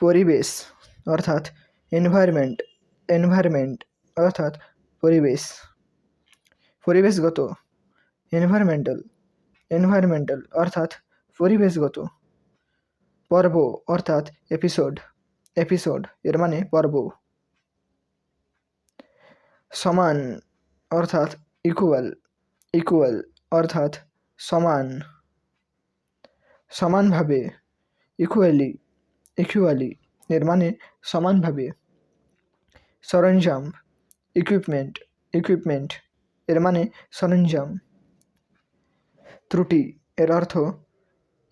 পরিবেশ, অর্থাৎ environment environment অর্থাৎ পরিবেশ। পরিবেশগত এনভায়রনমেন্টাল এনভায়রনমেন্টাল অর্থাৎ পরিবেশগত। পর্ব, অর্থাৎ এপিসোড এপিসোড এর মানে পর্ব। সমান, অর্থাৎ ইকুয়াল ইকুয়াল অর্থাৎ সমান। সমানভাবে ইকুয়ালি ইকুয়ালি এর মানে সমানভাবে। সরঞ্জাম ইকুইপমেন্ট ইকুইপমেন্ট এর মানে সরঞ্জাম। ত্রুটি, এর অর্থ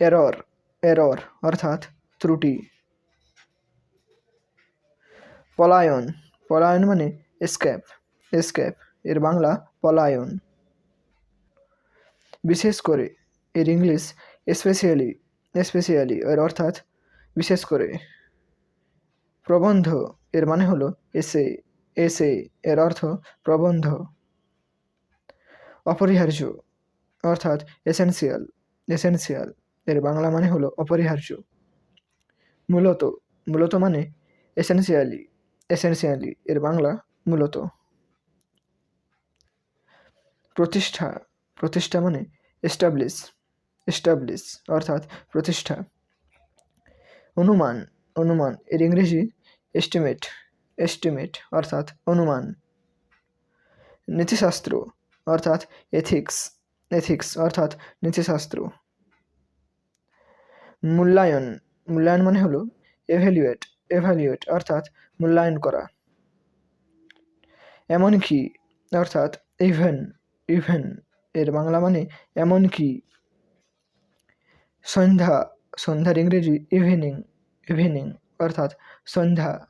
এরর এরর অর্থাৎ ত্রুটি। পলায়ন পলায়ন মানে এসক্যাপ এসক্যাপ এর বাংলা পলায়ন। বিশেষ করে, এর ইংলিশ স্পেশালি স্পেশালি এর অর্থাৎ বিশেষ করে। প্রবন্ধ এর মানে হলো এসে এসে এর অর্থ প্রবন্ধ। অপরিহার্য, অর্থাৎ এসেনশিয়াল এসেনশিয়াল এর বাংলা মানে হলো অপরিহার্য। মূলত মূলত মানে এসেনশিয়ালি এসেনশিয়ালি এর বাংলা মূলত। প্রতিষ্ঠা প্রতিষ্ঠা মানে এস্টাবলিশ এস্টাবলিশ অর্থাৎ প্রতিষ্ঠা। অনুমান অনুমান, এর ইংরেজি এস্টিমেট এস্টিমেট অর্থাৎ অনুমান। নীতিশাস্ত্র, অর্থাৎ এথিক্স এথিক্স অর্থাৎ নীতিশাস্ত্র। মূল্যায়ন মূল্যায়ন মানে হলো এভ্যালুয়েট এভ্যালুয়েট অর্থাৎ মূল্যায়ন করা। এমনকি, অর্থাৎ ইভেন ইভেন এর বাংলা মানে এমনকি। সন্ধ্যা সন্ধ্যার ইংরেজি ইভিনিং ইভিনিং অর্থাৎ সন্ধ্যা।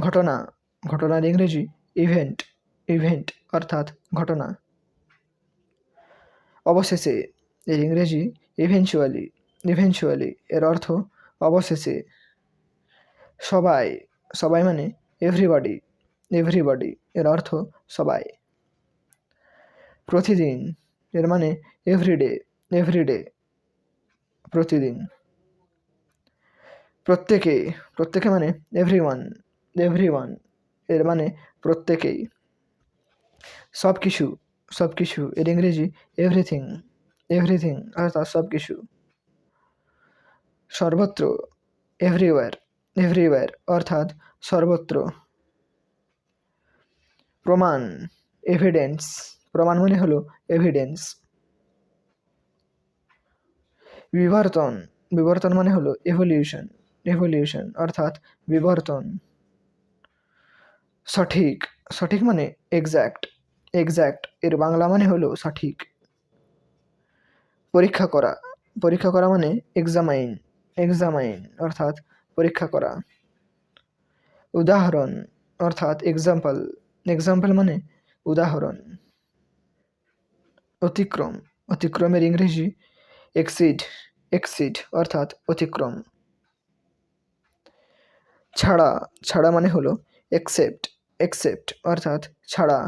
ঘটনা ঘটনার ইংরেজি ইভেন্ট ইভেন্ট অর্থাৎ ঘটনা। অবশেষে এর ইংরেজি ইভেনচুয়ালি ইভেনচুয়ালি এর অর্থ অবশেষে। সবাই সবাই মানে এভরিবডি এভরিবডি এর অর্থ সবাই। প্রতিদিন, এর মানে এভরিডে এভরিডে প্রতিদিন। প্রত্যেকে প্রত্যেকে মানে এভরি ওয়ান এভরি ওয়ানের মানে প্রত্যেকেই। সব কিছু সব কিছু এর ইংরেজি এভরিথিং এভরিথিং অর্থাৎ সব কিছু সর্বত্র এভরিওয়্যার এভরিওয়্যার অর্থাৎ সর্বত্র। প্রমাণ এভিডেন্স প্রমাণ মানে হলো এভিডেন্স বিবর্তন। বিবর্তন মানে হলো এভলিউশন এভলিউশন অর্থাৎ বিবর্তন। সঠিক সঠিক মানে এক্স্যাক্ট এক্স্যাক্ট এর বাংলা মানে হলো সঠিক। পরীক্ষা করা পরীক্ষা করা মানে এক্সামাইন এক্সামাইন অর্থাৎ পরীক্ষা করা। উদাহরণ অর্থাৎ এক্সাম্পল এক্সাম্পল মানে উদাহরণ। অতিক্রম, অতিক্রমের ইংরেজি এক্সিড এক্সিড অর্থাৎ অতিক্রম। ছাড়া ছাড়া মানে হলো একসেপ্ট একসেপ্ট অর্থাৎ ছাড়া।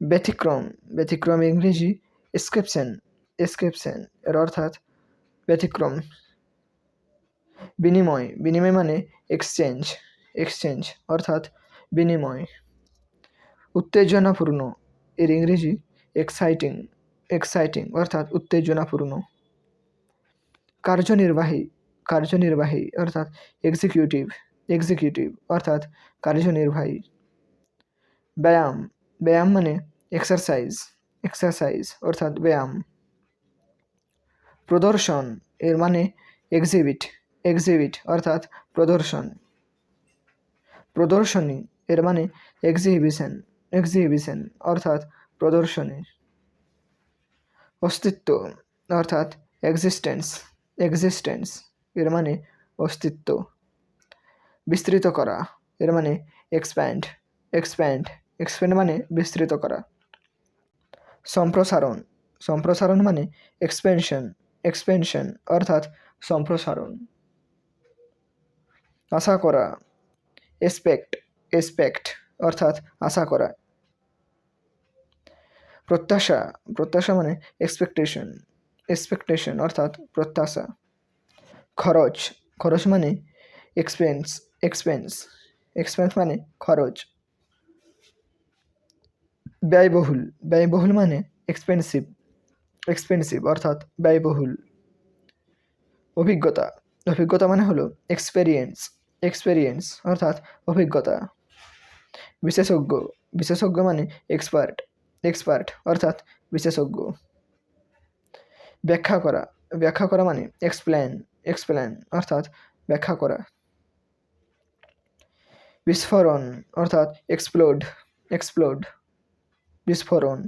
ব্যতিক্রম ব্যতিক্রম ইংরেজি এসকেপশন এসকেপশন এর অর্থাৎ ব্যতিক্রম। বিনিময় বিনিময় মানে এক্সচেঞ্জ এক্সচেঞ্জ অর্থাৎ বিনিময়। উত্তেজনাপূর্ণ এর ইংরেজি এক্সাইটিং এক্সাইটিং অর্থাৎ উত্তেজনাপূর্ণ। কার্যনির্বাহী কার্যনির্বাহী, অর্থাৎ এক্সিকিউটিভ এক্সিকিউটিভ অর্থাৎ কার্যনির্বাহী। ব্যায়াম ব্যায়াম মানে এক্সারসাইজ এক্সারসাইজ অর্থাৎ ব্যায়াম। প্রদর্শন, এর মানে এক্সিবিট এক্সিবিট অর্থাৎ প্রদর্শন। প্রদর্শনী, এর মানে এক্সিবিশন এক্সিবিশন অর্থাৎ প্রদর্শনী অস্তিত্ব, অর্থাৎ এক্সিস্টেন্স এক্সিস্টেন্স এর মানে অস্তিত্ব। বিস্তৃত করা, এর মানে এক্সপ্যান্ড এক্সপ্যান্ড এক্সপ্যান্ড মানে বিস্তৃত করা। সম্প্রসারণ সম্প্রসারণ মানে এক্সপেনশন এক্সপেনশন অর্থাৎ সম্প্রসারণ। আশা করা এসপেক্ট এসপেক্ট অর্থাৎ আশা করা। প্রত্যাশা প্রত্যাশা মানে এক্সপেকটেশন এক্সপেকটেশন অর্থাৎ প্রত্যাশা। খরচ খরচ মানে এক্সপেন্স এক্সপেন্স এক্সপেন্স মানে খরচ। ব্যয়বহুল ব্যয়বহুল মানে এক্সপেন্সিভ এক্সপেন্সিভ অর্থাৎ ব্যয়বহুল। অভিজ্ঞতা অভিজ্ঞতা মানে হলো এক্সপেরিয়েন্স এক্সপেরিয়েন্স অর্থাৎ অভিজ্ঞতা। বিশেষজ্ঞ বিশেষজ্ঞ মানে এক্সপার্ট এক্সপার্ট, অর্থাৎ বিশেষজ্ঞ। ব্যাখ্যা করা ব্যাখ্যা করা মানে এক্সপ্লেন এক্সপ্লেন অর্থাৎ ব্যাখ্যা করা। বিস্ফোরণ, অর্থাৎ এক্সপ্লোড এক্সপ্লোড বিস্ফোরণ।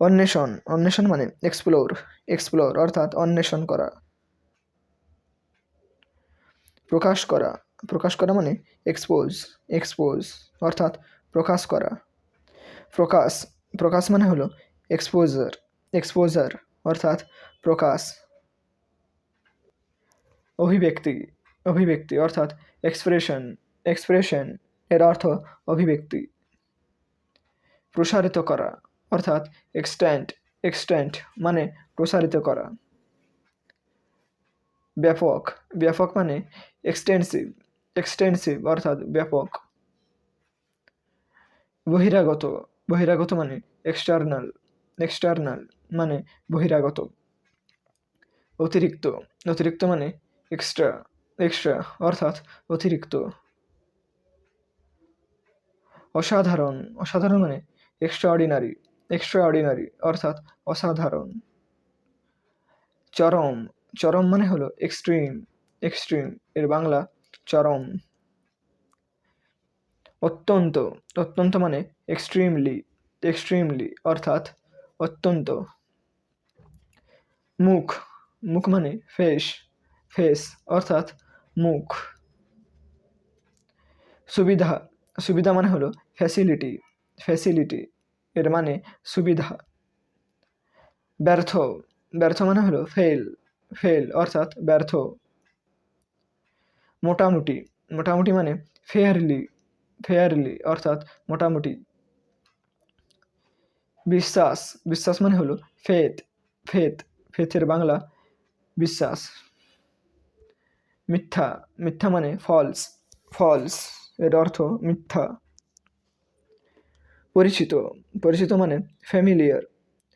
অন্বেষণ অন্বেষণ মানে এক্সপ্লোর এক্সপ্লোর অর্থাৎ অন্বেষণ করা। প্রকাশ করা প্রকাশ করা মানে এক্সপোজ এক্সপোজ অর্থাৎ প্রকাশ করা। প্রকাশ প্রকাশ মানে হলো এক্সপোজার এক্সপোজার অর্থাৎ প্রকাশ। অভিব্যক্তি অভিব্যক্তি অর্থাৎ এক্সপ্রেশন এক্সপ্রেশন এর অর্থ অভিব্যক্তি। প্রসারিত করা অর্থাৎ এক্সটেন্ট এক্সটেন্ট মানে প্রসারিত করা। ব্যাপক ব্যাপক মানে এক্সটেন্সিভ এক্সটেন্সিভ অর্থাৎ ব্যাপক। বহিরাগত বহিরাগত মানে এক্সটার্নাল এক্সটার্নাল মানে বহিরাগত। অতিরিক্ত অতিরিক্ত মানে এক্সট্রা এক্সট্রা অর্থাৎ অতিরিক্ত। অসাধারণ অসাধারণ মানে এক্সট্রা অর্ডিনারি এক্সট্রা অর্ডিনারি অর্থাৎ অসাধারণ। চরম চরম মানে হলো এক্সট্রিম এক্সট্রিম এর বাংলা চরম। অত্যন্ত অত্যন্ত মানে এক্সট্রিমলি এক্সট্রিমলি অর্থাৎ অত্যন্ত। মুখ মুখ মানে ফেস ফেস অর্থাৎ মুখ। সুবিধা সুবিধা মানে হলো ফ্যাসিলিটি ফ্যাসিলিটি এর মানে সুবিধা। ব্যর্থ ব্যর্থ মানে হলো ফেল ফেল অর্থাৎ ব্যর্থ। মোটামুটি মোটামুটি মানে ফেয়ারলি ফেয়ারলি, অর্থাৎ মোটামুটি। বিশ্বাস বিশ্বাস মানে হলো ফেথ ফেথ ফেথের বাংলা বিশ্বাস। মিথ্যা মিথ্যা মানে ফলস ফলস এর অর্থ মিথ্যা। পরিচিত পরিচিত মানে ফ্যামিলিয়ার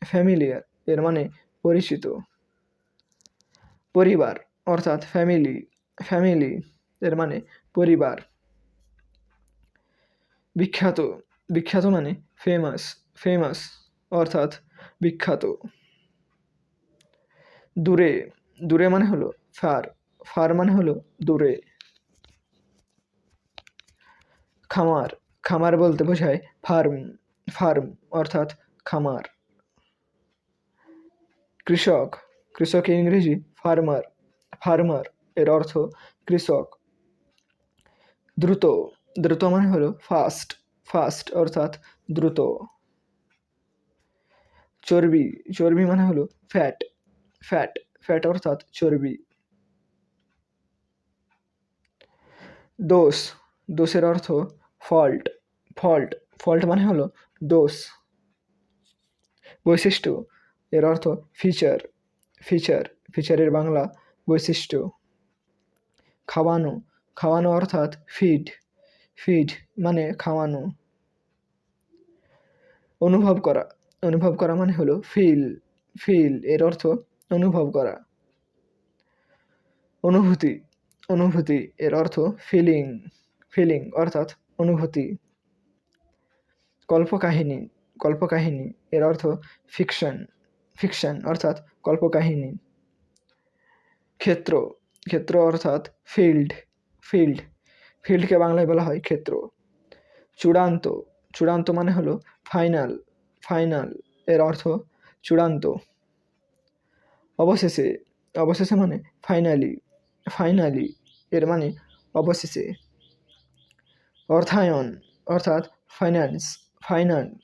ফ্যামিলিয়ার এর মানে পরিচিত। পরিবার, অর্থাৎ ফ্যামিলি ফ্যামিলি এর মানে পরিবার। বিখ্যাত বিখ্যাত মানে ফেমাস ফেমাস অর্থাৎ বিখ্যাত। দূরে দূরে মানে হলো ফার ফার মানে হলো দূরে। খামার খামার বলতে বোঝায় ফার্ম ফার্ম অর্থাৎ খামার। কৃষক কৃষক ইংরেজি ফার্মার ফার্মার এর অর্থ কৃষক। দ্রুত দ্রুত মানে হলো ফাস্ট ফাস্ট অর্থাৎ দ্রুত। চর্বি চর্বি মানে হলো ফ্যাট ফ্যাট ফ্যাট অর্থাৎ চর্বি। দোষ, দোষের অর্থ ফল্ট ফল্ট ফল্ট মানে হলো দোষ। বৈশিষ্ট্য, এর অর্থ ফিচার ফিচার ফিচারের বাংলা বৈশিষ্ট্য। খাওয়ানো খাওয়ানো অর্থাৎ ফিড ফিড মানে খাওয়ানো। অনুভব করা। অনুভব করা মানে হলো ফিল ফিল এর অর্থ অনুভব করা। অনুভূতি অনুভূতি এর অর্থ ফিলিং ফিলিং অর্থাৎ অনুভূতি। কল্পকাহিনী কল্পকাহিনী এর অর্থ ফিকশন ফিকশন অর্থাৎ কল্পকাহিনী। ক্ষেত্র ক্ষেত্র অর্থাৎ ফিল্ড ফিল্ড ফিল্ডকে বাংলায় বলা হয় ক্ষেত্র। চূড়ান্ত চূড়ান্ত মানে হলো ফাইনাল ফাইনাল এর অর্থ চূড়ান্ত। অবশেষে অবশেষে মানে ফাইনালি ফাইনালি এর মানে অবশেষে। অর্থায়ন, অর্থাৎ ফাইন্যান্স ফাইন্যান্স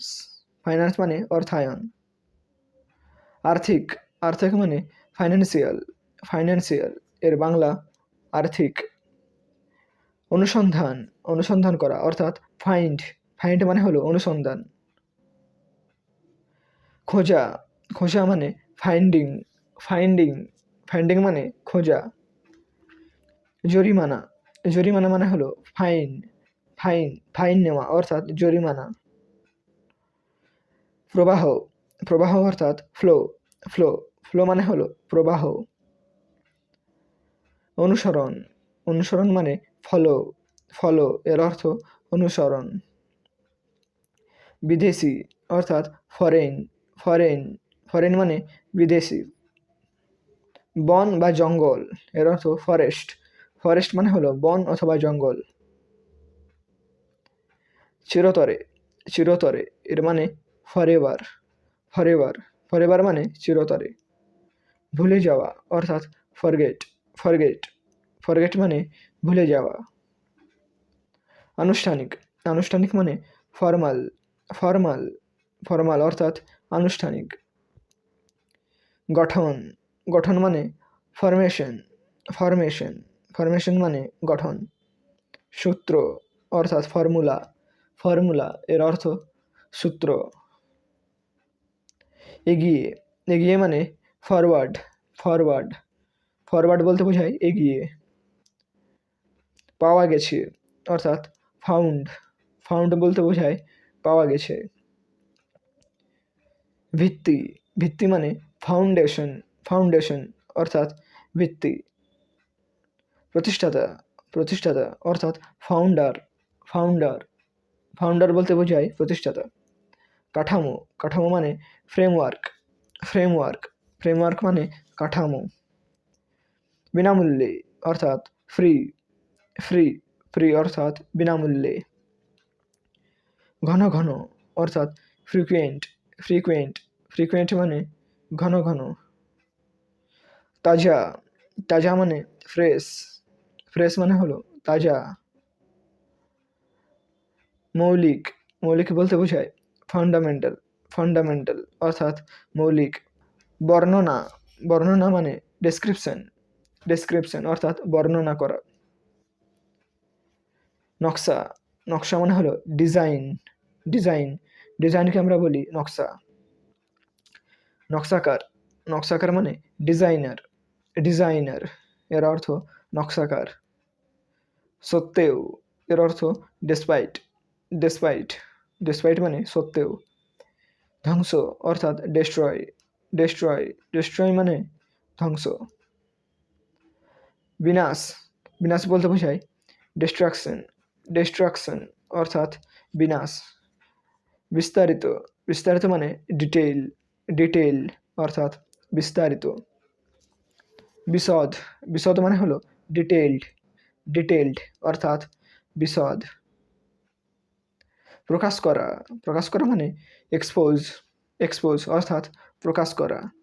ফাইন্যান্স মানে অর্থায়ন। আর্থিক আর্থিক মানে ফাইন্যান্সিয়াল ফাইন্যান্সিয়াল এর বাংলা আর্থিক। অনুসন্ধান অনুসন্ধান করা, অর্থাৎ ফাইন্ড ফাইন্ড মানে হলো অনুসন্ধান। খোঁজা খোঁজা মানে ফাইন্ডিং ফাইন্ডিং ফাইন্ডিং মানে খোঁজা। জরিমানা জরিমানা মানে হলো ফাইন ফাইন ফাইন নেওয়া, অর্থাৎ জরিমানা। প্রবাহ প্রবাহ অর্থাৎ ফ্লো ফ্লো ফ্লো মানে হলো প্রবাহ। অনুসরণ অনুসরণ মানে ফলো ফলো এর অর্থ অনুসরণ। বিদেশি অর্থাৎ ফরেন ফরেন ফরেন মানে বিদেশি। বন বা জঙ্গল এর অর্থ ফরেস্ট ফরেস্ট মানে হলো বন অথবা জঙ্গল। চিরতরে চিরতরে এর মানে ফরেভার ফরেভার ফরেভার মানে চিরতরে। ভুলে যাওয়া অর্থাৎ ফরগেট ফরগেট ফরগেট মানে ভুলে যাওয়া। আনুষ্ঠানিক আনুষ্ঠানিক মানে ফর্মাল ফর্মাল ফর্মাল অর্থাৎ আনুষ্ঠানিক। গঠন গঠন মানে ফরমেশন ফরমেশন ফরমেশন মানে গঠন। সূত্র অর্থাৎ ফর্মুলা ফর্মুলা এর অর্থ সূত্র। এগিয়ে এগিয়ে মানে ফরওয়ার্ড ফরওয়ার্ড ফরওয়ার্ড বলতে বোঝায় এগিয়ে। পাওয়া গেছে, অর্থাৎ ফাউন্ড ফাউন্ড বলতে বোঝায় পাওয়া গেছে। ভিত্তি ভিত্তি মানে ফাউন্ডেশন ফাউন্ডেশন অর্থাৎ ভিত্তি। প্রতিষ্ঠাতা প্রতিষ্ঠাতা অর্থাৎ ফাউন্ডার ফাউন্ডার ফাউন্ডার বলতে বোঝায় প্রতিষ্ঠাতা। কাঠামো কাঠামো মানে ফ্রেমওয়ার্ক ফ্রেমওয়ার্ক ফ্রেমওয়ার্ক মানে কাঠামো। বিনামূল্যে, অর্থাৎ ফ্রি ফ্রি ফ্রি অর্থাৎ বিনামূল্যে। ঘন ঘন, অর্থাৎ ফ্রিকুয়েন্ট ফ্রিকুয়েন্ট ফ্রিকুয়েন্ট মানে ঘন ঘন। তাজা তাজা মানে ফ্রেশ ফ্রেশ মানে হলো তাজা। মৌলিক মৌলিক বলতে বোঝায় ফান্ডামেন্টাল ফান্ডামেন্টাল অর্থাৎ মৌলিক। বর্ণনা বর্ণনা মানে ডেসক্রিপশন ডেসক্রিপশন অর্থাৎ বর্ণনা করা। নকশা নকশা মানে হলো ডিজাইন ডিজাইন, ডিজাইনকে আমরা বলি নকশা। নকশাকার নকশাকার মানে ডিজাইনার ডিজাইনার, এর অর্থ নকশাকার। সত্ত্বেও, এর অর্থ ডেসপাইট ডেসপাইট ডেসপাইট মানে সত্ত্বেও। ধ্বংস অর্থাৎ ডেস্ট্রয় ডেস্ট্রয় ডেস্ট্রয় মানে ধ্বংস। বিনাশ বিনাশ বলতে বোঝায় ডিস্ট্রাকশন ডিস্ট্রাকশন অর্থাৎ বিনাশ। বিস্তারিত বিস্তারিত মানে ডিটেইল ডিটেইল অর্থাৎ বিস্তারিত। বিশদ বিশদ মানে হলো ডিটেইলড ডিটেইলড অর্থাৎ বিশদ। প্রকাশ করা প্রকাশ করা মানে এক্সপোজ এক্সপোজ অর্থাৎ প্রকাশ করা।